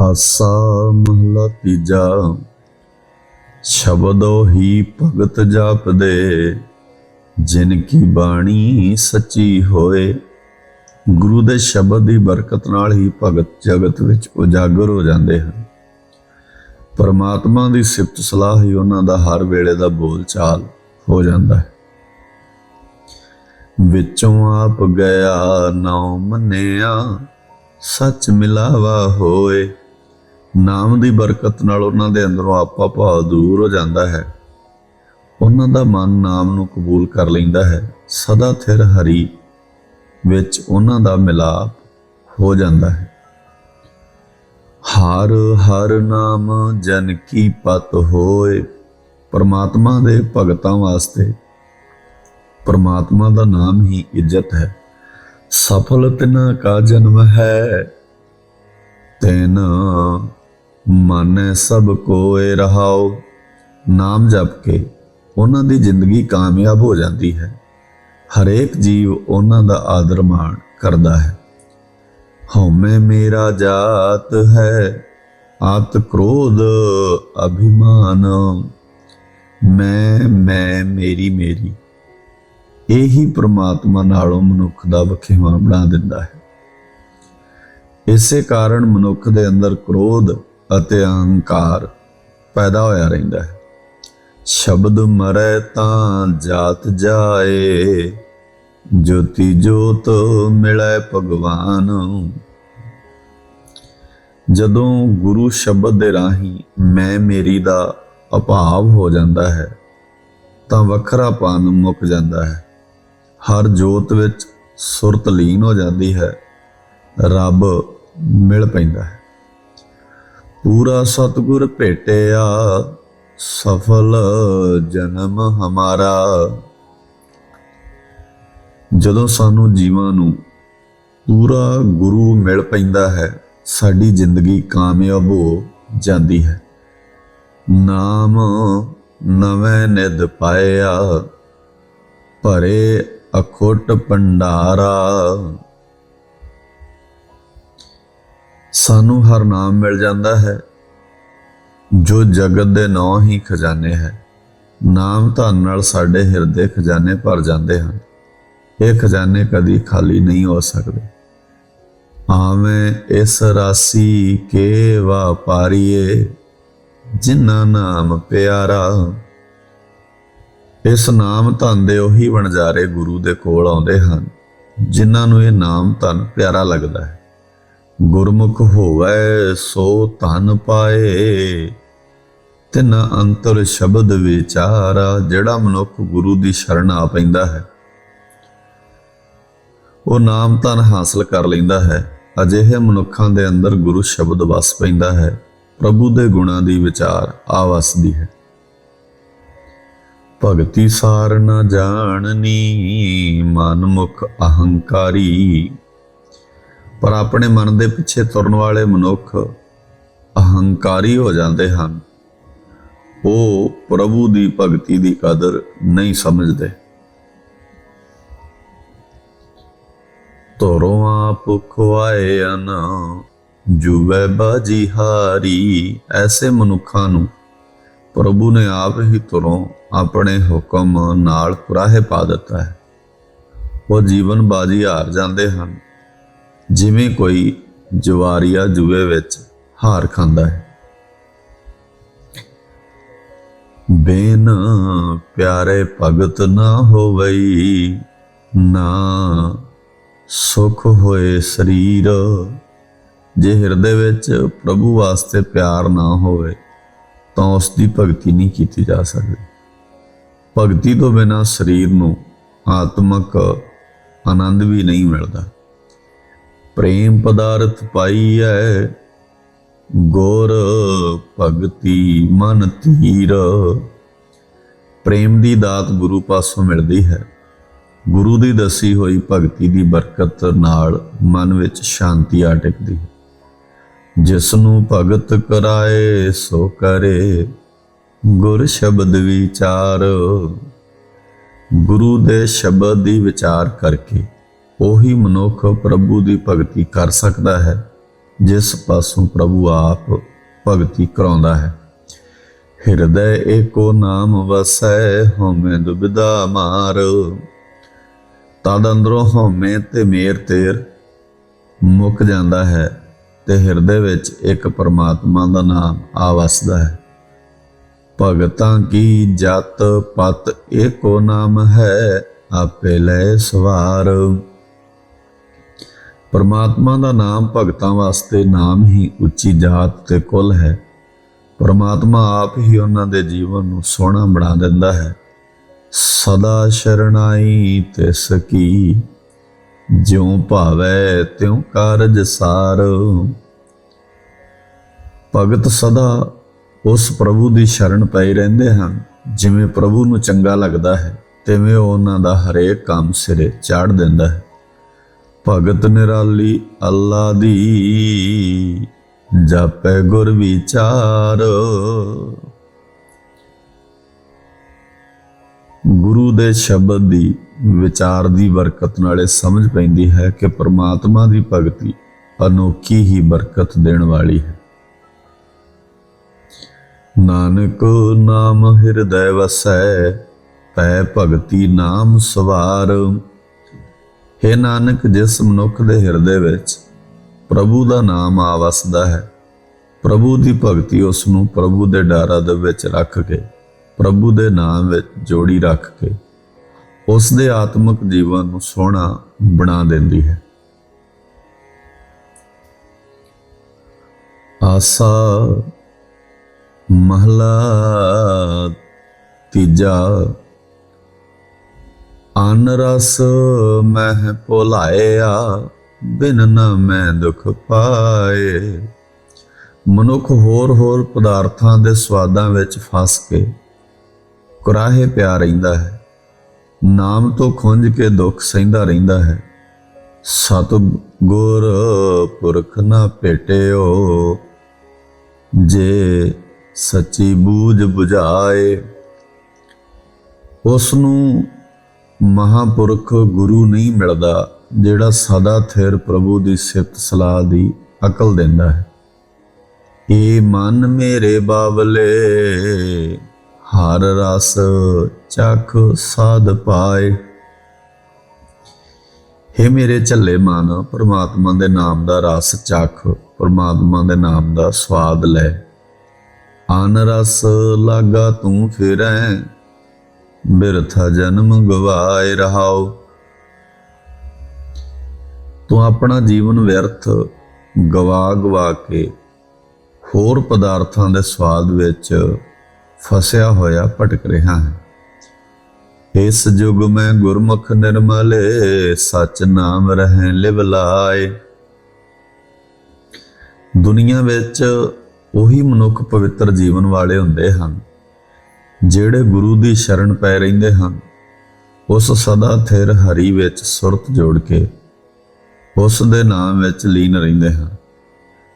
ਆਸਾ ਮਹਲਾ ਤੀਜਾ, ਸ਼ਬਦੋ ਹੀ ਭਗਤ ਜਾਪਦੇ, ਜਿਨ ਕੀ ਬਾਣੀ ਸੱਚੀ ਹੋਏ। ਗੁਰੂ ਦੇ ਸ਼ਬਦ ਦੀ ਬਰਕਤ ਨਾਲ ਹੀ ਭਗਤ ਜਗਤ ਵਿੱਚ ਉਜਾਗਰ ਹੋ ਜਾਂਦੇ ਹਨ। ਪਰਮਾਤਮਾ ਦੀ ਸਿਫਤ ਸਲਾਹ ਹੀ ਉਹਨਾਂ ਦਾ ਹਰ ਵੇਲੇ ਦਾ ਬੋਲ ਚਾਲ ਹੋ ਜਾਂਦਾ ਹੈ। ਵਿੱਚੋਂ ਆਪ ਗਿਆ ਨਾਉ ਮੰਨਿਆ, ਸੱਚ ਮਿਲਾਵਾ ਹੋਏ। ਨਾਮ ਦੀ ਬਰਕਤ ਨਾਲ ਉਹਨਾਂ ਦੇ ਅੰਦਰੋਂ ਆਪਾ ਭਾਵ ਦੂਰ ਹੋ ਜਾਂਦਾ ਹੈ। ਉਹਨਾਂ ਦਾ ਮਨ ਨਾਮ ਨੂੰ ਕਬੂਲ ਕਰ ਲੈਂਦਾ ਹੈ। ਸਦਾ ਥਿਰ ਹਰੀ ਵਿੱਚ ਉਹਨਾਂ ਦਾ ਮਿਲਾਪ ਹੋ ਜਾਂਦਾ ਹੈ। ਹਰ ਹਰ ਨਾਮ ਜਨ ਕੀ ਪਤ ਹੋਏ, ਪਰਮਾਤਮਾ ਦੇ ਭਗਤਾਂ ਵਾਸਤੇ। ਪਰਮਾਤਮਾ ਦਾ ਨਾਮ ਹੀ ਇੱਜ਼ਤ ਹੈ। ਸਫਲ ਤਿਨਾ ਕਾ ਜਨਮ ਹੈ, ਤੈਨ ਮਨ ਸਭ ਕੋਏ ਰਹਾਓ ਨਾਮ ਜਪ ਕੇ ਉਹਨਾਂ ਦੀ ਜ਼ਿੰਦਗੀ ਕਾਮਯਾਬ ਹੋ ਜਾਂਦੀ ਹੈ। ਹਰੇਕ ਜੀਵ ਉਹਨਾਂ ਦਾ ਆਦਰ ਮਾਣ ਕਰਦਾ ਹੈ। ਹਉਮੈ ਮੇਰਾ ਜਾਤ ਹੈ, ਆਤ ਕ੍ਰੋਧ ਅਭਿਮਾਨ। ਮੈਂ ਮੈਂ ਮੇਰੀ ਮੇਰੀ। ਇਹੀ ਪ੍ਰਮਾਤਮਾ ਨਾਲੋਂ ਮਨੁੱਖ ਦਾ ਵਖੇਵਾ ਬਣਾ ਦਿੰਦਾ ਹੈ। ਇਸੇ ਕਾਰਨ ਮਨੁੱਖ ਦੇ ਅੰਦਰ ਕ੍ਰੋਧ ਅਤੇ ਅਹੰਕਾਰ ਪੈਦਾ ਹੋਇਆ ਰਹਿੰਦਾ ਹੈ। ਸ਼ਬਦ ਮਰੈ ਤਾਂ ਜਾਤ ਜਾਏ, ਜੋਤੀ ਜੋਤ ਮਿਲੈ ਭਗਵਾਨ। ਜਦੋਂ ਗੁਰੂ ਸ਼ਬਦ ਦੇ ਰਾਹੀਂ ਮੈਂ ਮੇਰੀ ਦਾ ਅਭਾਵ ਹੋ ਜਾਂਦਾ ਹੈ, ਤਾਂ ਵੱਖਰਾਪਨ ਮੁੱਕ ਜਾਂਦਾ ਹੈ। ਹਰ ਜੋਤ ਵਿੱਚ ਸੁਰਤ ਲੀਨ ਹੋ ਜਾਂਦੀ ਹੈ, ਰੱਬ ਮਿਲ ਪੈਂਦਾ ਹੈ। ਪੂਰਾ ਸਤਗੁਰ ਭੇਟਿਆ, ਸਫਲ ਜਨਮ ਹਮਾਰਾ। ਜਦੋਂ ਸਾਨੂੰ ਜੀਵਾਂ ਨੂੰ ਪੂਰਾ ਗੁਰੂ ਮਿਲ ਪੈਂਦਾ ਹੈ, ਸਾਡੀ ਜ਼ਿੰਦਗੀ ਕਾਮਯਾਬ ਹੋ ਜਾਂਦੀ ਹੈ। ਨਾਮ ਨਵੇਂ ਨਿਦ ਪਾਇਆ, ਭਰੇ ਅਖੋਟ ਭੰਡਾਰਾ। ਸਾਨੂੰ ਹਰ ਨਾਮ ਮਿਲ ਜਾਂਦਾ ਹੈ, ਜੋ ਜਗਤ ਦੇ ਨੌ ਹੀ ਖਜ਼ਾਨੇ ਹੈ। ਨਾਮ ਧਨ ਨਾਲ ਸਾਡੇ ਹਿਰਦੇ ਖਜ਼ਾਨੇ ਭਰ ਜਾਂਦੇ ਹਨ। ਇਹ ਖਜ਼ਾਨੇ ਕਦੀ ਖਾਲੀ ਨਹੀਂ ਹੋ ਸਕਦੇ। ਆਵੇਂ ਇਸ ਰਾਸੀ ਕੇ ਵਾਪਾਰੀਏ ਜਿਨ੍ਹਾਂ ਨਾਮ ਪਿਆਰਾ। ਇਸ ਨਾਮ ਧਨ ਦੇ ਉਹੀ ਵਣਜਾਰੇ ਗੁਰੂ ਦੇ ਕੋਲ ਆਉਂਦੇ ਹਨ, ਜਿਨ੍ਹਾਂ ਨੂੰ ਇਹ ਨਾਮ ਧਨ ਪਿਆਰਾ ਲੱਗਦਾ ਹੈ। ਗੁਰਮੁਖ ਹੋਵੇ ਸੋ ਧਨ ਪਾਏ। ਤਿਨਾ ਅੰਤਰ ਸ਼ਬਦ ਵਿਚਾਰਾ, ਜਿਹੜਾ ਮਨੁੱਖ ਗੁਰੂ ਦੀ ਸ਼ਰਨ ਆ ਪੈਂਦਾ ਹੈ। ਉਹ ਨਾਮ ਧਨ ਹਾਸਲ ਕਰ ਲੈਂਦਾ ਹੈ। ਅਜਿਹੇ ਮਨੁੱਖਾਂ ਦੇ ਅੰਦਰ ਗੁਰੂ ਸ਼ਬਦ ਵਸ ਪੈਂਦਾ ਹੈ। ਪ੍ਰਭੂ ਦੇ ਗੁਣਾਂ ਦੀ ਵਿਚਾਰ ਆ ਵਸਦੀ ਹੈ। ਭਗਤੀ ਸਾਰ ਨ ਜਾਣਨੀ, ਮਨ ਮੁਖ ਅਹੰਕਾਰੀ। ਪਰ ਆਪਣੇ ਮਨ ਦੇ ਪਿੱਛੇ ਤੁਰਨ ਵਾਲੇ ਮਨੁੱਖ ਅਹੰਕਾਰੀ ਹੋ ਜਾਂਦੇ ਹਨ। ਉਹ ਪ੍ਰਭੂ ਦੀ ਭਗਤੀ ਦੀ ਕਦਰ ਨਹੀਂ ਸਮਝਦੇ। ਤੋਰੋਂ ਆਪ ਖੁਆਏ ਅਨ, ਜੁਵੇ ਬਾਜੀ ਹਾਰੀ ਐਸੇ ਮਨੁੱਖਾਂ ਨੂੰ ਪ੍ਰਭੂ ਨੇ ਆਪ ਹੀ ਤੁਰੋਂ ਆਪਣੇ ਹੁਕਮ ਨਾਲ ਪੁਰਾਹੇ ਪਾ ਦਿੱਤਾ ਹੈ। ਉਹ ਜੀਵਨ ਬਾਜੀ ਹਾਰ ਜਾਂਦੇ ਹਨ। ਜਿਵੇਂ ਕੋਈ ਜਵਾਰੀਆ ਜੂਏ ਵਿੱਚ ਹਾਰ ਖਾਂਦਾ ਹੈ। ਬੇਨ ਪਿਆਰੇ ਭਗਤ ਨਾ ਹੋਵਈ, ਨਾ ਸੁਖ ਹੋਏ ਸਰੀਰ। ਜੇ ਹਿਰਦੇ ਵਿੱਚ ਪ੍ਰਭੂ ਵਾਸਤੇ ਪਿਆਰ ਨਾ ਹੋਵੇ, ਤਾਂ ਉਸ ਦੀ ਭਗਤੀ ਨਹੀਂ ਕੀਤੀ ਜਾ ਸਕਦੀ। ਭਗਤੀ ਤੋਂ ਬਿਨਾ ਸਰੀਰ ਨੂੰ ਆਤਮਕ ਆਨੰਦ ਵੀ ਨਹੀਂ ਮਿਲਦਾ। ਪ੍ਰੇਮ ਪਦਾਰਥ ਪਾਈ ਹੈ ਗੁਰ ਭਗਤੀ ਮਨ ਧੀਰ। ਪ੍ਰੇਮ ਦੀ ਦਾਤ ਗੁਰੂ ਪਾਸੋਂ ਮਿਲਦੀ ਹੈ। ਗੁਰੂ ਦੀ ਦਸੀ ਹੋਈ ਭਗਤੀ ਦੀ ਬਰਕਤ ਨਾਲ ਮਨ ਵਿੱਚ ਸ਼ਾਂਤੀ ਆ ਟਿਕਦੀ ਹੈ। ਜਿਸ ਨੂੰ ਭਗਤ ਕਰਾਏ, ਸੋ ਕਰੇ। ਗੁਰ ਸ਼ਬਦ ਵਿਚਾਰ। ਗੁਰੂ ਦੇ ਸ਼ਬਦ ਦੀ ਵਿਚਾਰ ਕਰਕੇ ਉਹੀ ਮਨੁੱਖ ਪ੍ਰਭੂ ਦੀ ਭਗਤੀ ਕਰ ਸਕਦਾ ਹੈ, ਜਿਸ ਪਾਸੋਂ ਪ੍ਰਭੂ ਆਪ ਭਗਤੀ ਕਰਾਉਂਦਾ ਹੈ। ਹਿਰਦੈ ਏਕੋ ਨਾਮ ਵਸੈ, ਹਉਮੈ ਦੁਬਿਧਾ ਮਾਰ। ਤਦ ਅੰਦਰੋਂ ਹਉਮੈ ਤੇ ਮੇਰ ਤੇਰ ਮੁੱਕ ਜਾਂਦਾ ਹੈ ਤੇ ਹਿਰਦੇ ਵਿੱਚ ਇੱਕ ਪਰਮਾਤਮਾ ਦਾ ਨਾਮ ਆ ਵਸਦਾ ਹੈ। ਭਗਤਾਂ ਕੀ ਜਤ ਪਤ ਏਕੋ ਨਾਮ ਹੈ, ਆਪੇ ਲੈ ਸਵਾਰ। ਪਰਮਾਤਮਾ ਦਾ ਨਾਮ ਭਗਤਾਂ ਵਾਸਤੇ ਨਾਮ ਹੀ ਉੱਚੀ ਜਾਤ ਤੇ ਕੁੱਲ ਹੈ। ਪਰਮਾਤਮਾ ਆਪ ਹੀ ਉਹਨਾਂ ਦੇ ਜੀਵਨ ਨੂੰ ਸੋਹਣਾ ਬਣਾ ਦਿੰਦਾ ਹੈ। ਸਦਾ ਸ਼ਰਣਾਈ ਤਿਸ ਸਕੀ, ਜਿਉ ਭਾਵੈ ਤਿਉ ਕਾਰਜ ਸਾਰ। ਭਗਤ ਸਦਾ ਉਸ ਪ੍ਰਭੂ ਦੀ ਸ਼ਰਨ ਪਈ ਰਹਿੰਦੇ ਹਨ, ਜਿਵੇਂ ਪ੍ਰਭੂ ਨੂੰ ਚੰਗਾ ਲੱਗਦਾ ਹੈ, ਤਿਵੇਂ ਉਹ ਉਹਨਾਂ ਦਾ ਹਰੇਕ ਕੰਮ ਸਿਰੇ ਚਾੜ ਦਿੰਦਾ ਹੈ। ਭਗਤ ਨਿਰਾਲੀ ਅੱਲਾ ਦੀ ਜਪੈ ਗੁਰ ਵਿਚਾਰ। ਗੁਰੂ ਦੇ ਸ਼ਬਦ ਦੀ ਵਿਚਾਰ ਦੀ ਬਰਕਤ ਨਾਲੇ ਸਮਝ ਪੈਂਦੀ ਹੈ ਕਿ ਪ੍ਰਮਾਤਮਾ ਦੀ ਭਗਤੀ ਅਨੋਖੀ ਹੀ ਬਰਕਤ ਦੇਣ ਵਾਲੀ ਹੈ। ਨਾਨਕ ਨਾਮ ਹਿਰਦੈ ਵਸੈ, ਪੈ ਭਗਤੀ ਨਾਮ ਸਵਾਰ। ਹੇ ਨਾਨਕ, ਜਿਸ ਮਨੁੱਖ ਦੇ ਹਿਰਦੇ ਵਿੱਚ ਪ੍ਰਭੂ ਦਾ ਨਾਮ ਆ ਵਸਦਾ ਹੈ, ਪ੍ਰਭੂ ਦੀ ਭਗਤੀ ਉਸ ਨੂੰ ਪ੍ਰਭੂ ਦੇ ਡਾਰਾ ਦੇ ਵਿੱਚ ਰੱਖ ਕੇ, ਪ੍ਰਭੂ ਦੇ ਨਾਮ ਵਿੱਚ ਜੋੜੀ ਰੱਖ ਕੇ, ਉਸ ਦੇ ਆਤਮਿਕ ਜੀਵਨ ਨੂੰ ਸੋਹਣਾ ਬਣਾ ਦਿੰਦੀ ਹੈ। ਆਸਾ ਮਹਲਾ ਤੀਜਾ ਅਨ ਰਸ ਮਹਿ ਭੁਲਾਇਆ, ਬਿਨ ਨ ਮੈਂ ਦੁਖ ਪਾਏ। ਮਨੁੱਖ ਹੋਰ ਹੋਰ ਪਦਾਰਥਾਂ ਦੇ ਸਵਾਦਾਂ ਵਿੱਚ ਫਸ ਕੇ ਕੁਰਾਹੇ ਪਿਆ ਰਹਿੰਦਾ ਹੈ। ਨਾਮ ਤੋਂ ਖੁੰਝ ਕੇ ਦੁੱਖ ਸਹਿੰਦਾ ਰਹਿੰਦਾ ਹੈ। ਸਤ ਗੁਰ ਪੁਰਖ ਨਾ ਭੇਟਿਓ, ਜੇ ਸੱਚੀ ਬੂਝ 부ਝਾਏ ਉਸ ਨੂੰ ਮਹਾਪੁਰਖ ਗੁਰੂ ਨਹੀਂ ਮਿਲਦਾ ਜਿਹੜਾ ਸਦਾ ਥਿਰ ਪ੍ਰਭੂ ਦੀ ਸਿਫਤ ਸਲਾਹ ਦੀ ਅਕਲ ਦਿੰਦਾ ਹੈ। ਏ ਮਨ ਮੇਰੇ ਬਾਵਲੇ, ਹਰ ਰਸ ਚਖ ਸਾਧ ਪਾਏ। हे ਮੇਰੇ ਝੱਲੇ ਮਨ, ਪ੍ਰਮਾਤਮਾ ਦੇ ਨਾਮ ਦਾ ਰਸ ਚਖ, ਪ੍ਰਮਾਤਮਾ ਦੇ ਨਾਮ ਦਾ ਸਵਾਦ ਲੈ। ਆਨ ਰਸ ਲਾਗਾ ਤੂੰ ਫਿਰੈ ਬਿਰਥਾ ਜਨਮ ਗਵਾਏ ਰਹਾਓ। ਤੂੰ ਆਪਣਾ ਜੀਵਨ ਵਿਅਰਥ ਗਵਾ ਗਵਾ ਕੇ ਹੋਰ ਪਦਾਰਥਾਂ ਦੇ ਸਵਾਦ ਵਿੱਚ ਫਸਿਆ ਹੋਇਆ ਭਟਕ ਰਿਹਾ ਹੈ। ਇਸ ਯੁਗ ਮੈਂ ਗੁਰਮੁਖ ਨਿਰਮਲੇ ਸਚ ਨਾਮ ਰਹਿ ਲਿਵ ਲਾਏ। ਦੁਨੀਆ ਵਿੱਚ ਉਹੀ ਮਨੁੱਖ ਪਵਿੱਤਰ ਜੀਵਨ ਵਾਲੇ ਹੁੰਦੇ ਹਨ। ਜਿਹੜੇ ਗੁਰੂ ਦੀ ਸ਼ਰਨ ਪੈ ਰਹਿੰਦੇ ਹਨ, ਉਸ ਸਦਾ ਥਿਰ ਹਰੀ ਵਿੱਚ ਸੁਰਤ ਜੋੜ ਕੇ ਉਸ ਦੇ ਨਾਮ ਵਿੱਚ ਲੀਨ ਰਹਿੰਦੇ ਹਨ।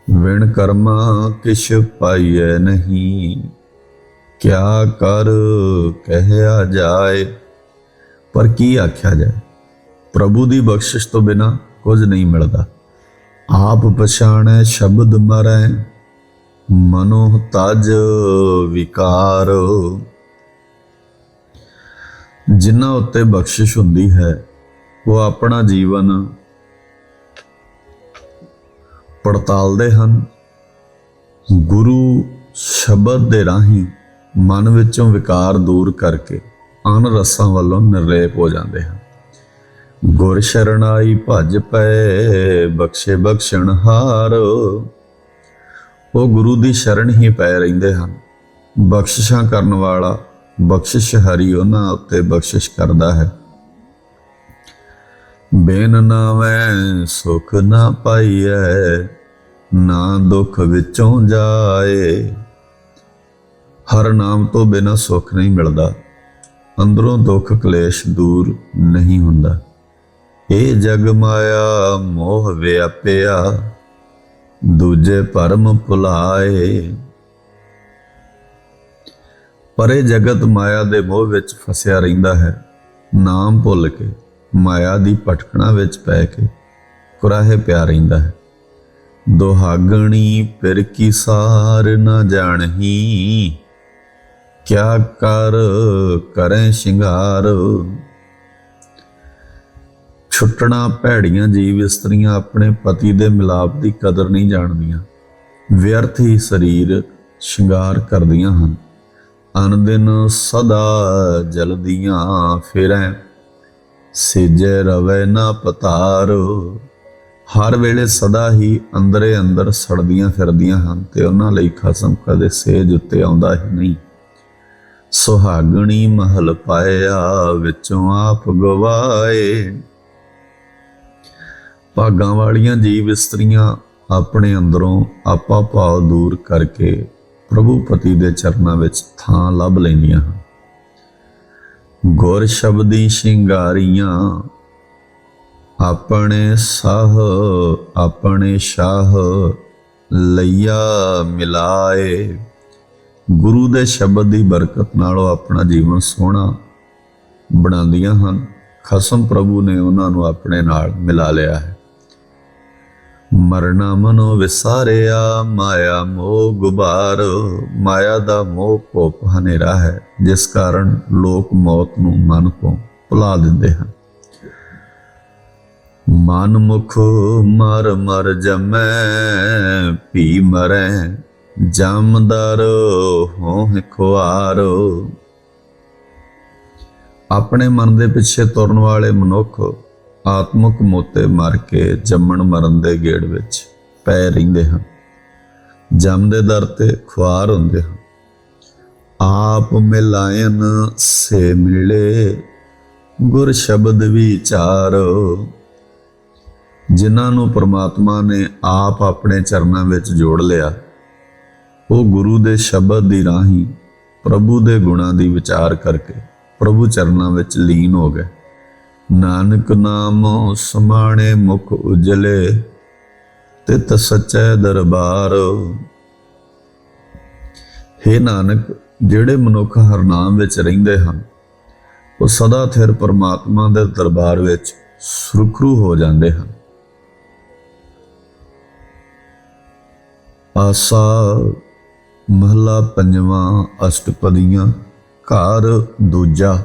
ਵਿਣ ਕਰਮਾ ਕਿਛ ਪਾਈਐ ਨਹੀਂ, ਕਿਆ ਕਰ ਕਹਿਆ ਜਾਏ, ਪਰ ਕੀ ਆਖਿਆ ਜਾਏ? ਪ੍ਰਭੂ ਦੀ ਬਖਸ਼ਿਸ਼ ਤੋਂ ਬਿਨਾ ਕੁਝ ਨਹੀਂ ਮਿਲਦਾ। ਆਪ ਪਛਾਣੈ, ਸ਼ਬਦ ਮਰੈ, ਮਨੋ ਤਜ ਵਿਕਾਰ। ਜਿਨ੍ਹਾਂ ਉੱਤੇ ਬਖਸ਼ਿਸ਼ ਹੁੰਦੀ ਹੈ, ਉਹ ਆਪਣਾ ਜੀਵਨ ਪੜਤਾਲਦੇ ਹਨ। ਗੁਰੂ ਸ਼ਬਦ ਦੇ ਰਾਹੀਂ ਮਨ ਵਿੱਚੋਂ ਵਿਕਾਰ ਦੂਰ ਕਰਕੇ ਅਨ ਰਸਾਂ ਵੱਲੋਂ ਨਿਰਲੇਪ ਹੋ ਜਾਂਦੇ ਹਨ। ਗੁਰ ਸ਼ਰਣਾਈ ਭਜ ਪਏ ਬਖਸ਼ੇ ਬਖਸ਼ਣ ਹਾਰ। ਉਹ ਗੁਰੂ ਦੀ ਸ਼ਰਨ ਹੀ ਪੈ ਰਹਿੰਦੇ ਹਨ। ਬਖਸ਼ਿਸ਼ਾਂ ਕਰਨ ਵਾਲਾ ਬਖਸ਼ਿਸ਼ ਹਰੀ ਉਹਨਾਂ ਉੱਤੇ ਬਖਸ਼ਿਸ਼ ਕਰਦਾ ਹੈ। ਬੇਨ ਨਾਵੇਂ ਸੁਖ ਨਾ ਪਾਈਐ, ਨਾ ਦੁੱਖ ਵਿੱਚੋਂ ਜਾਏ। ਹਰ ਨਾਮ ਤੋਂ ਬਿਨਾ ਸੁੱਖ ਨਹੀਂ ਮਿਲਦਾ, ਅੰਦਰੋਂ ਦੁੱਖ ਕਲੇਸ਼ ਦੂਰ ਨਹੀਂ ਹੁੰਦਾ। ਇਹ ਜਗ ਮਾਇਆ, ਮੋਹ ਵਿਆਪਿਆ, ਦੂਜੇ ਭਰਮ ਭੁਲਾਏ। ਪਰ ਇਹ ਜਗਤ ਮਾਇਆ ਦੇ ਮੋਹ ਵਿੱਚ ਫਸਿਆ ਰਹਿੰਦਾ ਹੈ। ਨਾਮ ਭੁੱਲ ਕੇ, ਮਾਇਆ ਦੀ ਭਟਕਣਾ ਵਿੱਚ ਪੈ ਕੇ ਕੁਰਾਹੇ ਪਿਆ ਰਹਿੰਦਾ ਹੈ। ਦੁਹਾਗਣੀ ਫਿਰ ਕੀ ਸਾਰ ਨਾ ਜਾਣਹੀ? ਕਿਆ ਕਰ, ਕਰੇ ਸ਼ਿੰਗਾਰ? ਛੁੱਟਣਾ ਭੈੜੀਆਂ ਜੀਵ ਇਸਤਰੀਆਂ ਆਪਣੇ ਪਤੀ ਦੇ ਮਿਲਾਪ ਦੀ ਕਦਰ ਨਹੀਂ ਜਾਣਦੀਆਂ। ਵਿਅਰਥ ਹੀ ਸਰੀਰ ਸ਼ਿੰਗਾਰ ਕਰਦੀਆਂ ਹਨ। ਅਨਦਿਨ ਸਦਾ ਜਲਦੀਆਂ ਫਿਰੈ, ਸਿਜੇ ਰਵੇ ਨਾ ਪਤਾਰ। ਹਰ ਵੇਲੇ ਸਦਾ ਹੀ ਅੰਦਰੇ ਅੰਦਰ ਸੜਦੀਆਂ ਫਿਰਦੀਆਂ ਹਨ ਤੇ ਉਹਨਾਂ ਲਈ ਖਸਮ ਕਦੇ ਸੇਜ ਉੱਤੇ ਆਉਂਦਾ ਹੀ ਨਹੀਂ। ਸੁਹਾਗਣੀ ਮਹਲ ਪਾਇਆ, ਵਿੱਚੋਂ ਆਪ ਗਵਾਏ। ਭਾਗਾਂ ਵਾਲੀਆਂ ਜੀਵ ਇਸਤਰੀਆਂ ਆਪਣੇ ਅੰਦਰੋਂ ਆਪਾ ਭਾਵ ਦੂਰ ਕਰਕੇ ਪ੍ਰਭੂ ਪਤੀ ਦੇ ਚਰਨਾਂ ਵਿੱਚ ਥਾਂ ਲੱਭ ਲੈਂਦੀਆਂ ਹਨ। ਗੁਰ ਸ਼ਬਦੀ ਸ਼ਿੰਗਾਰੀਆਂ, ਆਪਣੇ ਸਾਹ, ਆਪਣੇ ਸ਼ਾਹ ਲਈਆ ਮਿਲਾਏ। ਗੁਰੂ ਦੇ ਸ਼ਬਦ ਦੀ ਬਰਕਤ ਨਾਲ ਉਹ ਆਪਣਾ ਜੀਵਨ ਸੋਹਣਾ ਬਣਾਉਂਦੀਆਂ ਹਨ। ਖਸਮ ਪ੍ਰਭੂ ਨੇ ਉਹਨਾਂ ਨੂੰ ਆਪਣੇ ਨਾਲ ਮਿਲਾ ਲਿਆ ਹੈ। ਮਰਨਾ ਮਨੋ ਵਿਸਾਰਿਆ, ਮਾਇਆ ਮੋਹ ਗੁਬਾਰ। ਮਾਇਆ ਦਾ ਮੋਹ ਕੋਪ ਹਨੇਰਾ ਹੈ, ਜਿਸ ਕਾਰਨ ਲੋਕ ਮੌਤ ਨੂੰ ਮਨ ਤੋਂ ਭੁਲਾ ਦਿੰਦੇ ਹਨ। ਮਨ ਮੁਖ ਮਰ ਮਰ ਜਮੈ ਪੀ ਮਰੈ ਜਮਦਰ ਹੋਂ ਖੁਆਰੋ। ਆਪਣੇ ਮਨ ਦੇ ਪਿੱਛੇ ਤੁਰਨ ਵਾਲੇ ਮਨੁੱਖ ਆਤਮਿਕ ਮੋਤੇ ਮਰ ਕੇ ਜੰਮਣ ਮਰਨ ਦੇ ਗੇੜ ਵਿੱਚ ਪੈ ਰਹਿੰਦੇ ਹਨ। ਜੰਮਦੇ ਦਰ ਤੇ ਖੁਆਰ ਹੁੰਦੇ ਹਨ। ਆਪ ਮਿਲਾਇਨ ਸੇ ਮਿਲੇ, ਗੁਰ ਸ਼ਬਦ ਵਿਚਾਰ ਜਿਨ੍ਹਾਂ ਨੂੰ ਪ੍ਰਮਾਤਮਾ ਨੇ ਆਪ ਆਪਣੇ ਚਰਨਾਂ ਵਿੱਚ ਜੋੜ ਲਿਆ, ਉਹ ਗੁਰੂ ਦੇ ਸ਼ਬਦ ਦੀ ਰਾਹੀਂ ਪ੍ਰਭੂ ਦੇ ਗੁਣਾਂ ਦੀ ਵਿਚਾਰ ਕਰਕੇ ਪ੍ਰਭੂ ਚਰਨਾਂ ਵਿੱਚ ਲੀਨ ਹੋ ਗਏ। ਨਾਨਕ ਨਾਮ ਸਮਾਣੇ ਮੁਖ ਉਜਲੇ, ਤਿਤ ਸਚੈ ਦਰਬਾਰ। ਹੇ ਨਾਨਕ, ਜਿਹੜੇ ਮਨੁੱਖ ਹਰਨਾਮ ਵਿੱਚ ਰਹਿੰਦੇ ਹਨ, ਉਹ ਸਦਾ ਥਿਰ ਪਰਮਾਤਮਾ ਦੇ ਦਰਬਾਰ ਵਿੱਚ ਸੁਰਖਰੂ ਹੋ ਜਾਂਦੇ ਹਨ। ਆਸਾ ਮਹਲਾ ਪੰਜਵਾਂ ਅਸ਼ਟਪਦੀਆਂ, ਘਰ ਦੂਜਾ।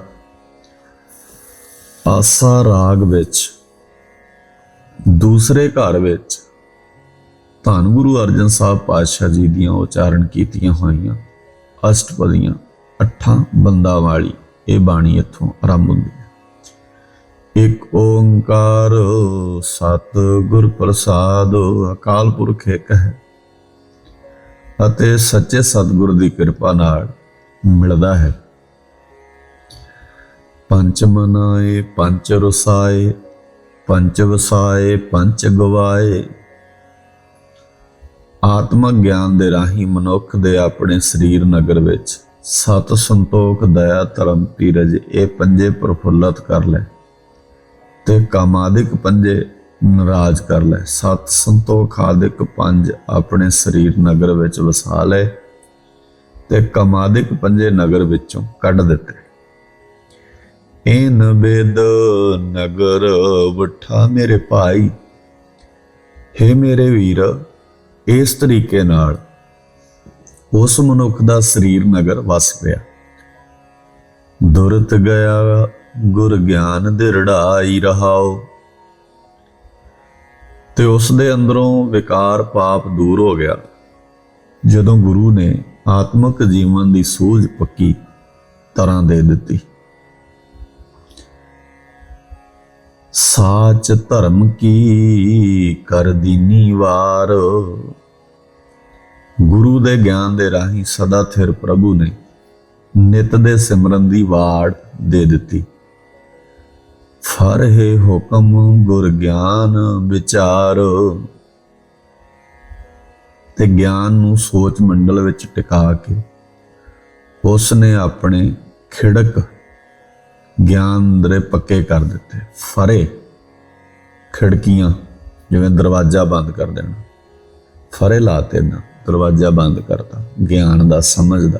ਆਸਾ ਰਾਗ ਵਿੱਚ, ਦੂਸਰੇ ਘਰ ਵਿੱਚ ਧੰਨ ਗੁਰੂ ਅਰਜਨ ਸਾਹਿਬ ਪਾਤਸ਼ਾਹ ਜੀ ਦੀਆਂ ਉਚਾਰਨ ਕੀਤੀਆਂ ਹੋਈਆਂ ਅਸ਼ਟਪਦੀਆਂ, ਅੱਠਾਂ ਬੰਦਾ ਵਾਲੀ ਇਹ ਬਾਣੀ ਇੱਥੋਂ ਆਰੰਭ ਹੁੰਦੀ ਹੈ। ਇੱਕ ਓੰਕਾਰ ਸਤ ਗੁਰ ਪ੍ਰਸਾਦ ਅਕਾਲ ਪੁਰਖ ਇੱਕ ਹੈ ਅਤੇ ਸੱਚੇ ਸਤਿਗੁਰ ਦੀ ਕਿਰਪਾ ਨਾਲ ਮਿਲਦਾ ਹੈ। ਪੰਚ ਮਨਾਏ, ਪੰਚ ਰਸਾਏ, ਪੰਚ ਵਸਾਏ, ਪੰਚ ਗਵਾਏ। ਆਤਮਕ ਗਿਆਨ ਦੇ ਰਾਹੀਂ ਮਨੁੱਖ ਦੇ ਆਪਣੇ ਸਰੀਰ ਨਗਰ ਵਿੱਚ ਸਤ ਸੰਤੋਖ, ਦਇਆ, ਧਰਮ, ਧੀਰਜ ਇਹ ਪੰਜੇ ਪ੍ਰਫੁੱਲਤ ਕਰ ਲੈ ਤੇ ਕਾਮਾਦਿਕ ਪੰਜੇ ਨਰਾਜ ਕਰ ਲੈ। ਸਤ ਸੰਤੋਖ ਆਦਿਕ ਪੰਜ ਆਪਣੇ ਸਰੀਰ ਨਗਰ ਵਿੱਚ ਵਸਾ ਲੈ ਤੇ ਕਾਮਾਦਿਕ ਪੰਜੇ ਨਗਰ ਵਿੱਚੋਂ ਕੱਢ ਦਿੱਤੇ। ਇਨ ਬੇਦ ਨਗਰ ਵਠਾ ਮੇਰੇ ਭਾਈ। हे ਮੇਰੇ ਵੀਰ, ਇਸ ਤਰੀਕੇ ਨਾਲ ਉਸ ਮਨੁੱਖ ਦਾ ਸਰੀਰ ਨਗਰ ਵਸ ਪਿਆ। ਦੁਰਤ ਗਿਆ, ਗੁਰ ਗਿਆਨ ਦੇ ਰੜਾਈ ਰਹਾਓ। ਤੇ ਉਸ ਦੇ ਅੰਦਰੋਂ ਵਿਕਾਰ ਪਾਪ ਦੂਰ ਹੋ ਗਿਆ। ਜਦੋਂ ਗੁਰੂ ਨੇ ਆਤਮਿਕ ਜੀਵਨ ਦੀ ਸੂਝ ਪੱਕੀ ਤਰ੍ਹਾਂ ਦੇ ਦਿੱਤੀ। ਸਾਚ ਧਰਮ ਕੀ ਕਰ ਦੀਨੀ ਵਾਰ? ਗੁਰੂ ਦੇ ਗਿਆਨ ਦੇ ਰਾਹੀਂ ਸਦਾ ਥਿਰ ਪ੍ਰਭੂ ਨੇ ਨਿਤ ਦੇ ਸਿਮਰਨ ਦੀ ਵਾੜ ਦੇ ਦਿੱਤੀ। ਫਰ ਫਰਹਿ ਹੁਕਮ ਗੁਰ ਗਿਆਨ ਵਿਚਾਰ। ਤੇ ਗਿਆਨ ਨੂੰ ਸੋਚ ਮੰਡਲ ਵਿੱਚ ਟਿਕਾ ਕੇ ਉਸ ਨੇ ਆਪਣੇ ਖਿੜਕ ਗਿਆਨ ਦੇ ਪੱਕੇ ਕਰ ਦਿੱਤੇ। ਫਰੇ ਖਿੜਕੀਆਂ ਜਿਵੇਂ ਦਰਵਾਜ਼ਾ ਬੰਦ ਕਰ ਦੇਣਾ। ਫਰੇ ਲਾਤੇ ਨਾ, ਦਰਵਾਜ਼ਾ ਬੰਦ ਕਰਤਾ। ਗਿਆਨ ਦਾ, ਸਮਝ ਦਾ।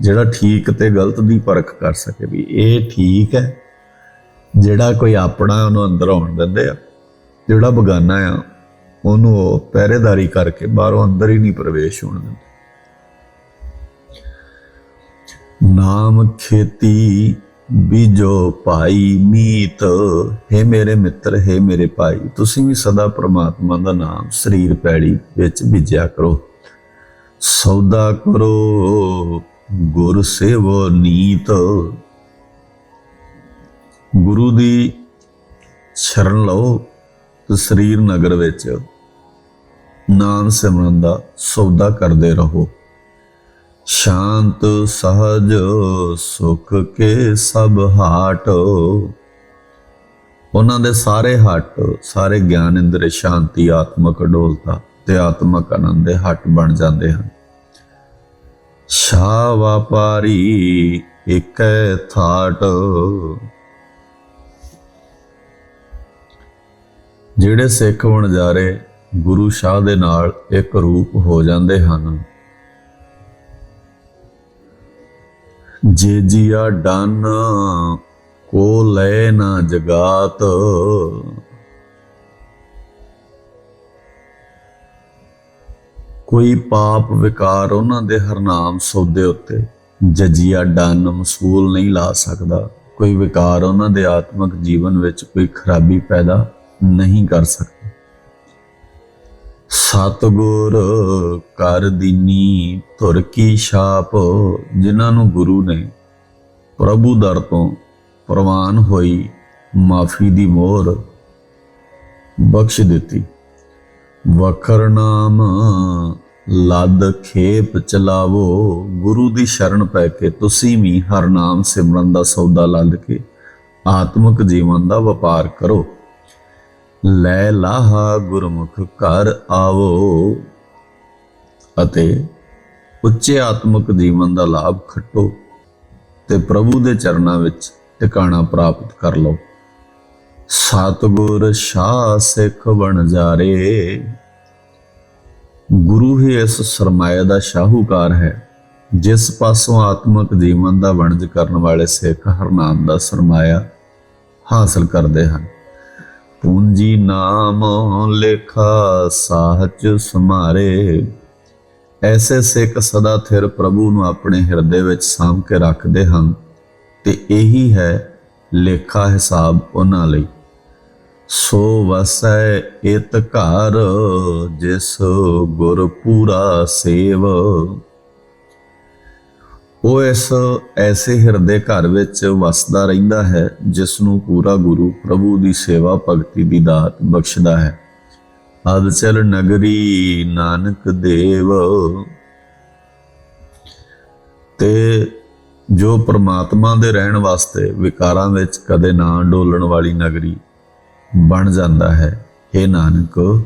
ਜਿਹੜਾ ਠੀਕ ਤੇ ਗਲਤ ਦੀ ਪਰਖ ਕਰ ਸਕੇ ਵੀ ਇਹ ਠੀਕ ਹੈ। ਜਿਹੜਾ ਕੋਈ ਆਪਣਾ ਉਹਨੂੰ ਅੰਦਰ ਆਉਣ ਦਿੰਦੇ ਆ, ਜਿਹੜਾ ਬਗਾਨਾ ਆ, ਉਹਨੂੰ ਉਹ ਪਹਿਰੇਦਾਰੀ ਕਰਕੇ ਬਾਹਰੋਂ ਅੰਦਰ ਹੀ ਨਹੀਂ ਪ੍ਰਵੇਸ਼ ਹੋਣ ਦਿੰਦੇ। ਨਾਮ ਖੇਤੀ ਬੀਜੋ ਭਾਈ ਮੀਤ। ਹੈ ਮੇਰੇ ਮਿੱਤਰ, ਹੈ ਮੇਰੇ ਭਾਈ, ਤੁਸੀਂ ਵੀ ਸਦਾ ਪ੍ਰਮਾਤਮਾ ਦਾ ਨਾਮ ਸਰੀਰ ਪੈੜੀ ਵਿੱਚ ਬੀਜਿਆ ਕਰੋ। ਸੌਦਾ ਕਰੋ, ਗੁਰ ਸੇਵੋ ਨੀਤ। ਗੁਰੂ ਦੀ ਸ਼ਰਨ ਲਓ ਤੇ ਸਰੀਰ ਨਗਰ ਵਿੱਚ ਨਾਮ ਸਿਮਰਨ ਦਾ ਸੌਦਾ ਕਰਦੇ ਰਹੋ। ਸ਼ਾਂਤ, ਸਹਜ, ਸੁਖ ਕੇ ਸਭ ਹਾਟ। ਉਹਨਾਂ ਦੇ ਸਾਰੇ ਹੱਟ, ਸਾਰੇ ਗਿਆਨ ਇੰਦਰ ਸ਼ਾਂਤੀ, ਆਤਮਕ ਡੋਲਤਾ ਤੇ ਆਤਮਕ ਆਨੰਦ ਦੇ ਹੱਟ ਬਣ ਜਾਂਦੇ ਹਨ। ਸ਼ਾ ਵਪਾਰੀ ਇਕੈ ਥਾਟ। ਜਿਹੜੇ ਸਿੱਖ ਵਣਜਾਰੇ ਗੁਰੂ ਸ਼ਾਹ ਦੇ ਨਾਲ ਇੱਕ ਰੂਪ ਹੋ ਜਾਂਦੇ ਹਨ। ਜੇ ਜੀਆ ਡਨ ਕੋ ਲੈ ਨਾ ਜਗਾਤ। ਕੋਈ ਪਾਪ ਵਿਕਾਰ ਉਹਨਾਂ ਦੇ ਹਰਨਾਮ ਸੌਦੇ ਉੱਤੇ ਜਜੀਆ ਡਨ ਮਸੂਲ ਨਹੀਂ ਲਾ ਸਕਦਾ। ਕੋਈ ਵਿਕਾਰ ਉਹਨਾਂ ਦੇ ਆਤਮਿਕ ਜੀਵਨ ਵਿੱਚ ਕੋਈ ਖਰਾਬੀ ਪੈਦਾ ਨਹੀਂ ਕਰ ਸਕਦਾ। ਸਤਗੁਰ ਕਰ ਦੀਨੀ, ਧੁਰ ਕੀ ਛਾਪ, ਜਿਨ੍ਹਾਂ ਨੂੰ ਗੁਰੂ ਨੇ ਪ੍ਰਭੂ ਦਰ ਤੋਂ ਪ੍ਰਵਾਨ ਹੋਈ ਮਾਫੀ ਦੀ ਮੋਹਰ ਬਖਸ਼ ਦਿੱਤੀ। ਵਖਰ ਨਾਮ ਲੱਦ ਖੇਪ ਚਲਾਵੋ, ਗੁਰੂ ਦੀ ਸ਼ਰਨ ਪੈ ਕੇ ਤੁਸੀਂ ਵੀ ਹਰ ਨਾਮ ਸਿਮਰਨ ਦਾ ਸੌਦਾ ਲੱਦ ਕੇ ਆਤਮਿਕ ਜੀਵਨ ਦਾ ਵਪਾਰ ਕਰੋ। ਲੈ ਲਾਹਾ ਗੁਰਮੁਖ ਘਰ ਆਵੋ। ਅਤੇ ਉੱਚੇ ਆਤਮਿਕ ਜੀਵਨ ਦਾ ਲਾਭ ਖੱਟੋ ਤੇ ਪ੍ਰਭੂ ਦੇ ਚਰਨਾਂ ਵਿੱਚ ਟਿਕਾਣਾ ਪ੍ਰਾਪਤ ਕਰ ਲਓ। ਸਤਗੁਰ ਸ਼ਾਹ ਸਿੱਖ ਬਣ ਜਾਰੇ। ਗੁਰੂ ਹੀ ਇਸ ਸਰਮਾਇਆ ਦਾ ਸ਼ਾਹੂਕਾਰ ਹੈ, ਜਿਸ ਪਾਸੋਂ ਆਤਮਿਕ ਜੀਵਨ ਦਾ ਵਣਜ ਕਰਨ ਵਾਲੇ ਸਿੱਖ ਹਰਨਾਮ ਦਾ ਸਰਮਾਇਆ ਹਾਸਲ ਕਰਦੇ ਹਨ। ਪੂੰਜੀ ਨਾਮ ਲੇਖਾ ਸਾਹਚ ਸਮਾਰੇ। ਐਸੇ ਸਿੱਖ ਸਦਾ ਥਿਰ ਪ੍ਰਭੂ ਨੂੰ ਆਪਣੇ ਹਿਰਦੇ ਵਿੱਚ ਸਾਂਭ ਕੇ ਰੱਖਦੇ ਹਨ ਤੇ ਇਹੀ ਹੈ ਲੇਖਾ ਹਿਸਾਬ ਉਹਨਾਂ ਲਈ। ਸੋ ਵਸੈ ਇਤ ਘਰ ਜਿਸ ਗੁਰ ਪੂਰਾ ਸੇਵ। ਉਹ ਇਸ ਐਸੇ ਹਿਰਦੇ ਘਰ ਵਿੱਚ ਵਸਦਾ ਰਹਿੰਦਾ ਹੈ ਜਿਸ ਨੂੰ ਪੂਰਾ ਗੁਰੂ ਪ੍ਰਭੂ ਦੀ ਸੇਵਾ ਭਗਤੀ ਦੀ ਦਾਤ ਬਖਸ਼ਦਾ ਹੈ। ਅਦਚਲ ਨਗਰੀ ਨਾਨਕ ਦੇਵ। ਤੇ ਜੋ ਪ੍ਰਮਾਤਮਾ ਦੇ ਰਹਿਣ ਵਾਸਤੇ ਵਿਕਾਰਾਂ ਵਿੱਚ ਕਦੇ ਨਾ ਡੋਲਣ ਵਾਲੀ ਨਗਰੀ ਬਣ ਜਾਂਦਾ ਹੈ ਇਹ ਨਾਨਕ।